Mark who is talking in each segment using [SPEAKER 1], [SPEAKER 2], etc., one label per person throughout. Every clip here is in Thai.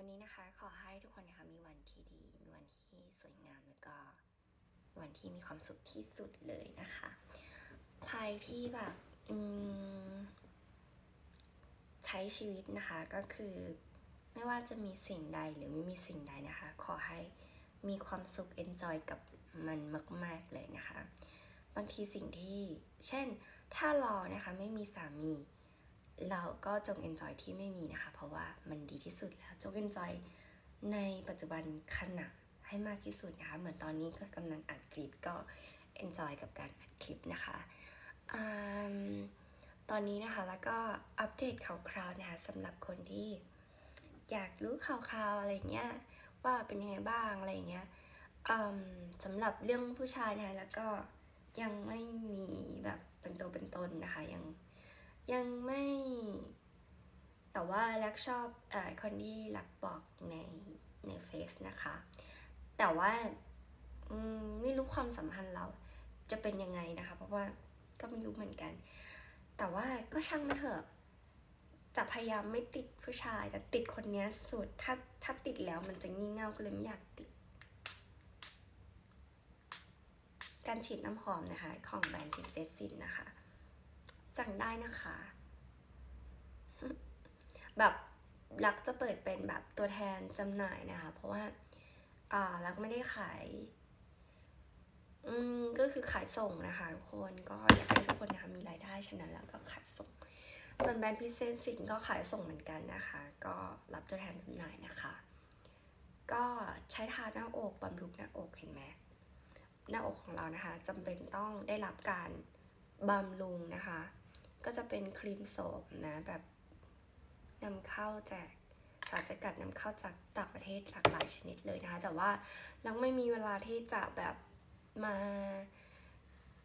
[SPEAKER 1] วันนี้นะคะขอให้ทุกคนนะคะมีวันที่ดี มีวันที่สวยงามแล้วก็วันที่มีความสุขที่สุดเลยนะคะ ใครที่แบบอืมใช้ชีวิตนะคะก็คือไม่ว่าจะมีสิ่งใดหรือไม่มีสิ่งใดนะคะ ขอให้มีความสุข enjoy กับมันมาก ๆ เลยนะคะ บางทีสิ่งที่ เช่น ถ้ารานะคะ ไม่มีสามี เราก็จง enjoy ที่ไม่มีนะคะ เพราะว่ามันดีที่สุดแล้ว จง enjoy ในปัจจุบันขณะให้มากที่สุดนะคะ เหมือนตอนนี้ก็กำลังอัดคลิปก็ enjoy กับการอัดคลิปนะคะอตอนนี้นะคะแล้วก็อัปเดตข่าวคราวนะคะสำหรับคนที่อยากรู้ข่าวคราวอะไรเงี้ยว่าเป็นยังไงบ้างอะไรเงี้ยอืมสำหรับเรื่องผู้ชายนะคะแล้วก็ยังไม่มีแบบเป็นตัวเป็นตนนะคะยัง ยังไม่ แต่ว่ารักชอบอ่อคนที่รักบอกในในเฟซนะคะ แต่ว่าอืมไม่รู้ความสัมพันธ์เราจะเป็นยังไงนะคะ เพราะว่าก็ไม่รู้เหมือนกัน แต่ว่าก็ช่างมันเถอะจะพยายามไม่ติดผู้ชายแต่ติดคนนี้สุดถ้าถ้าติดแล้วมันจะงี่เง่าก็เลยไม่อยากติด การฉีดน้ำหอมนะคะ ของแบรนด์พิเศษสินนะคะ สั่งได้นะคะ แบบรักจะเปิดเป็นแบบตัวแทนจำหน่ายนะคะ เพราะว่า อ่ารักไม่ได้ขาย อืมก็คือขายส่งนะคะทุกคนก็อยากให้ทุกคนนะคะมีรายได้ฉะนั้นแล้วก็ขายส่ง ส่วนแบรนด์พิเศษสินก็ขายส่งเหมือนกันนะคะ ก็รับตัวแทนจำหน่ายนะคะ ก็ใช้ทาหน้าอกบำรุงหน้าอกเห็นไหมหน้าอกของเรานะคะจำเป็นต้องได้รับการบำรุงนะคะ ก็จะเป็นครีมโสมนะแบบนำเข้าจากสารสกัดนำเข้าจากต่างประเทศหลากหลายชนิดเลยนะคะ แต่ว่าเราไม่มีเวลาที่จะแบบมา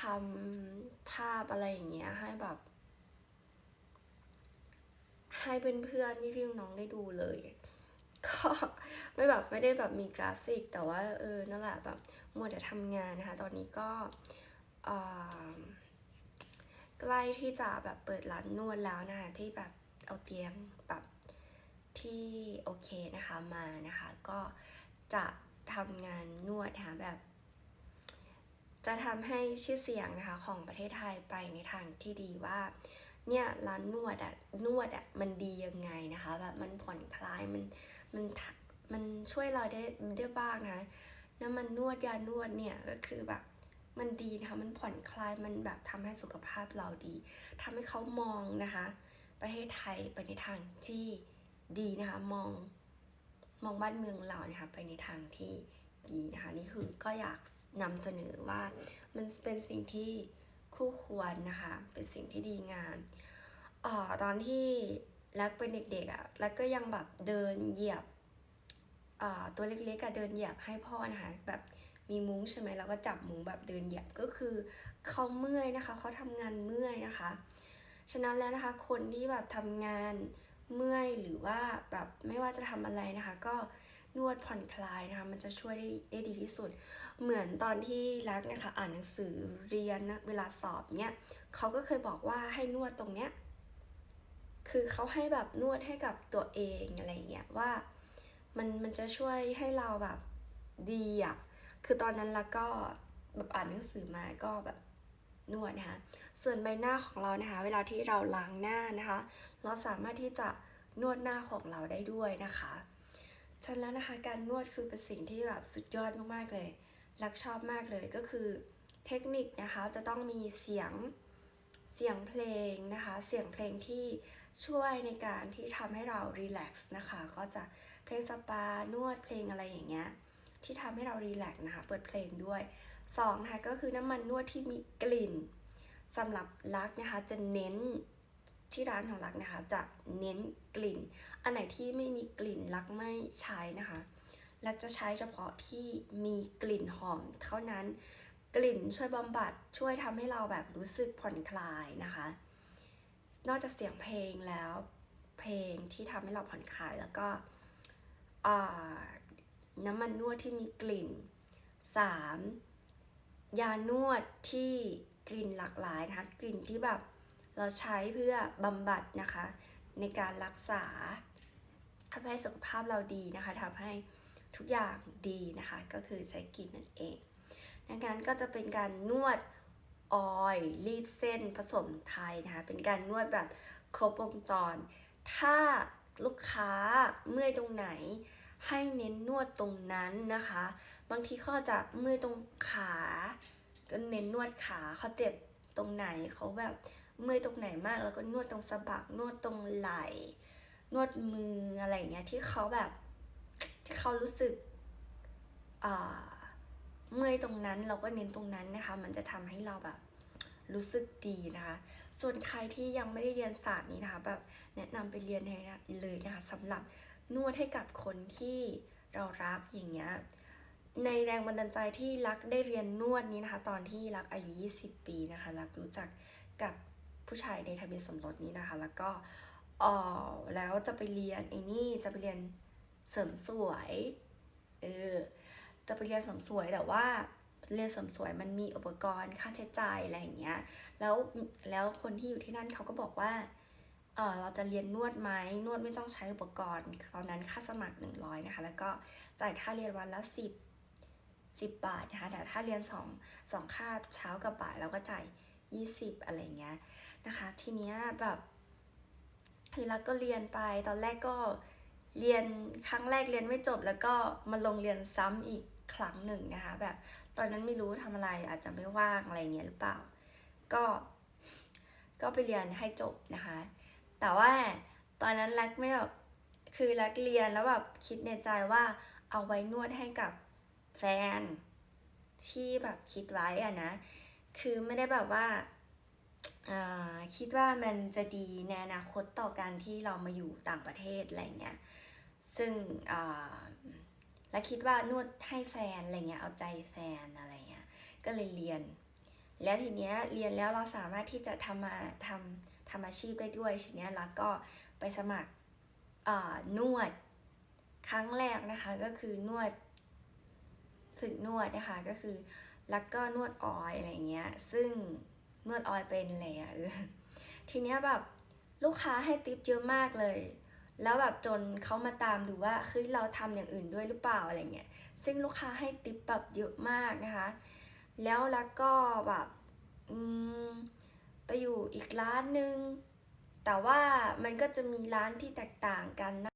[SPEAKER 1] ทำภาพอะไรอย่างเงี้ยให้แบบให้เพื่อนๆพี่ๆน้องได้ดูเลย ก็ไม่แบบไม่ได้แบบมีกราฟิก แต่ว่าเออนั่นแหละแบบมัวแต่ทำงานนะคะ ตอนนี้ก็อ่า ใกล้ที่จะแบบเปิดร้านนวดแล้วนะคะที่แบบเอาเตียงแบบที่โอเคนะคะมานะคะ ก็จะทำงานนวดนะคะแบบ จะทำให้ชื่อเสียงนะคะของประเทศไทยไปในทางที่ดีว่าเนี่ยร้านนวดอะนวดอะมันดียังไงนะคะแบบมันผ่อนคลายมันมันมันช่วยเราได้ได้บ้างนะคะน้ำมันนวดยานวดเนี่ยก็คือแบบ มันดีนะคะมันผ่อนคลายมันแบบทำให้สุขภาพเราดีทำให้เขามองนะคะ ประเทศไทยไปในทางที่ดีนะคะมองมองบ้านเมืองเรานะคะไปในทางที่ดีนะคะนี่คือก็อยากนำเสนอว่ามันเป็นสิ่งที่คู่ควรนะคะ เป็นสิ่งที่ดีงามอ่อตอนที่รักเป็นเด็กๆอะ่ะรักก็ยังแบบเดินเหยียบอ่าตัวเล็กๆอะเดินเหยียบให้พ่อนะคะแบบ มีมุ้งใช่ไหมแล้วก็จับมุ้งแบบเดินเหยียบก็คือเขาเมื่อยนะคะเขาทำงานเมื่อยนะคะ ฉะนั้นแล้วนะคะคนที่แบบทำงานเมื่อยหรือว่าแบบไม่ว่าจะทำอะไรนะคะ ก็นวดผ่อนคลายนะคะมันจะช่วยได้ได้ดีที่สุด เหมือนตอนที่รักนะคะอ่านหนังสือเรียนนะเวลาสอบเนี่ยเขาก็เคยบอกว่าให้นวดตรงเนี้ยคือเขาให้แบบนวดให้กับตัวเองอะไรเงี้ยว่ามันมันจะช่วยให้เราแบบดีอะ คือตอนนั้นแล้วก็แบบอ่านหนังสือมาก็แบบนวดนะคะ ส่วนใบหน้าของเรานะคะ เวลาที่เราล้างหน้านะคะ เราสามารถที่จะนวดหน้าของเราได้ด้วยนะคะฉันแล้วนะคะการนวดคือเป็นสิ่งที่แบบสุดยอดมากๆเลย รักชอบมากเลยก็คือเทคนิคนะคะจะต้องมีเสียงเสียงเพลงนะคะ เสียงเพลงที่ช่วยในการที่ทำให้เรารีแลกซ์นะคะ ก็จะเพลงสปานวดเพลงอะไรอย่างเงี้ย ที่ทำให้เรารีแลกซ์นะคะ เปิดเพลงด้วยสองนะคะก็คือน้ำมันนวดที่มีกลิ่นสำหรับรักนะคะจะเน้นที่ร้านของรักนะคะ จะเน้นกลิ่น อันไหนที่ไม่มีกลิ่นรักไม่ใช้นะคะรักจะใช้เฉพาะที่มีกลิ่นหอมเท่านั้น กลิ่นช่วยบำบัดช่วยทำให้เราแบบรู้สึกผ่อนคลายนะคะ นอกจากเสียงเพลงแล้วเพลงที่ทำให้เราผ่อนคลายแล้วก็อ่า น้ำมันนวดที่มีกลิ่น 3. ยานวดที่กลิ่นหลากหลายนะคะกลิ่นที่แบบเราใช้เพื่อบำบัดนะคะ ในการรักษาทำให้สุขภาพเราดีนะคะทำให้ทุกอย่างดีนะคะ ก็คือใช้กลิ่นนั่นเองดังนั้นก็จะเป็นการนวดออยล์รีดเส้นผสมไทยนะคะ เป็นการนวดแบบครบวงจร ถ้าลูกค้าเมื่อยตรงไหน ให้เน้นนวดตรงนั้นนะคะ บางทีเขาจะเมื่อยตรงขาก็เน้นนวดขาเขาเจ็บตรงไหนเขาแบบเมื่อยตรงไหนมาก แล้วก็นวดตรงสะบักนวดตรงไหล่นวดมืออะไรเงี้ยที่เขาแบบที่เขารู้สึกอ่าเมื่อยตรงนั้นเราก็เน้นตรงนั้นนะคะ มันจะทำให้เราแบบรู้สึกดีนะคะ ส่วนใครที่ยังไม่ได้เรียนศาสตร์นี้นะคะ แบบแนะนำไปเรียนเลยนะคะสำหรับ นวดให้กับคนที่เรารักอย่างเงี้ยในแรงบันดาลใจที่รักได้เรียนนวดนี้นะคะ ตอนที่รักอายุ 20 ปีนะคะ รักรู้จักกับผู้ชายในทะเบียนสมรสนี้นะคะ แล้วก็เออแล้วจะไปเรียนไอ้นี่จะไปเรียนเสริมสวยเออจะไปเรียนเสริมสวยแต่ว่าเรียนเสริมสวยมันมีอุปกรณ์ค่าใช้จ่ายอะไรอย่างเงี้ยแล้วแล้วคนที่อยู่ที่นั่นเขาก็บอกว่า เออเราจะเรียนนวดไหมนวดไม่ต้องใช้อุปกรณ์ ตอนนั้นค่าสมัคร 100 นะคะ แล้วก็จ่ายค่าเรียนวันละ 10 10 บาทนะคะ แต่ถ้าเรียน2 2คาบเช้ากับบ่ายเราก็จ่าย 20 อะไรเงี้ยนะคะ ทีเนี้ยแบบคือเราก็เรียนไป ตอนแรกก็เรียนครั้งแรกเรียนไม่จบ แล้วก็มาลงเรียนซ้ำอีกครั้งหนึ่งนะคะ แบบตอนนั้นไม่รู้ทำอะไรอาจจะไม่ว่างอะไรเงี้ยหรือเปล่า ก็ ก็ไปเรียนให้จบนะคะ แต่ว่าตอนนั้นรักไม่แบบคือรักเรียนแล้วแบบคิดในใจว่าเอาไว้นวดให้กับแฟนที่แบบคิดไว้อะนะ คือไม่ได้แบบว่าอ่าคิดว่ามันจะดีในอนาคตต่อการที่เรามาอยู่ต่างประเทศอะไรเงี้ย ซึ่งอ่าและคิดว่านวดให้แฟนอะไรเงี้ยเอาใจแฟนอะไรเงี้ย ก็เลยเรียน แล้วทีเนี้ยเรียนแล้วเราสามารถที่จะทำมาทำ ทำอาชีพได้ด้วยทีเนี้แล้วก็ไปสมัครนวดครั้งแรกนะคะก็คือนวดฝึกนวดนะคะก็คือแล้วก็นวดออยอะไรเงี้ยซึ่งนวดออยเป็นเลยอะเออทีเนี้ยแบบลูกค้าให้ติปเยอะมากเลย แล้วแบบจนเขามาตามดูว่าเฮ้ยเราทำอย่างอื่นด้วยหรือเปล่าอะไรเงี้ยซึ่งลูกค้าให้ติปแบบเยอะมากนะคะ แล้วแล้วก็แบบอืม ไปอยู่อีกร้านนึง แต่ว่ามันก็จะมีร้านที่แตกต่างกันนะ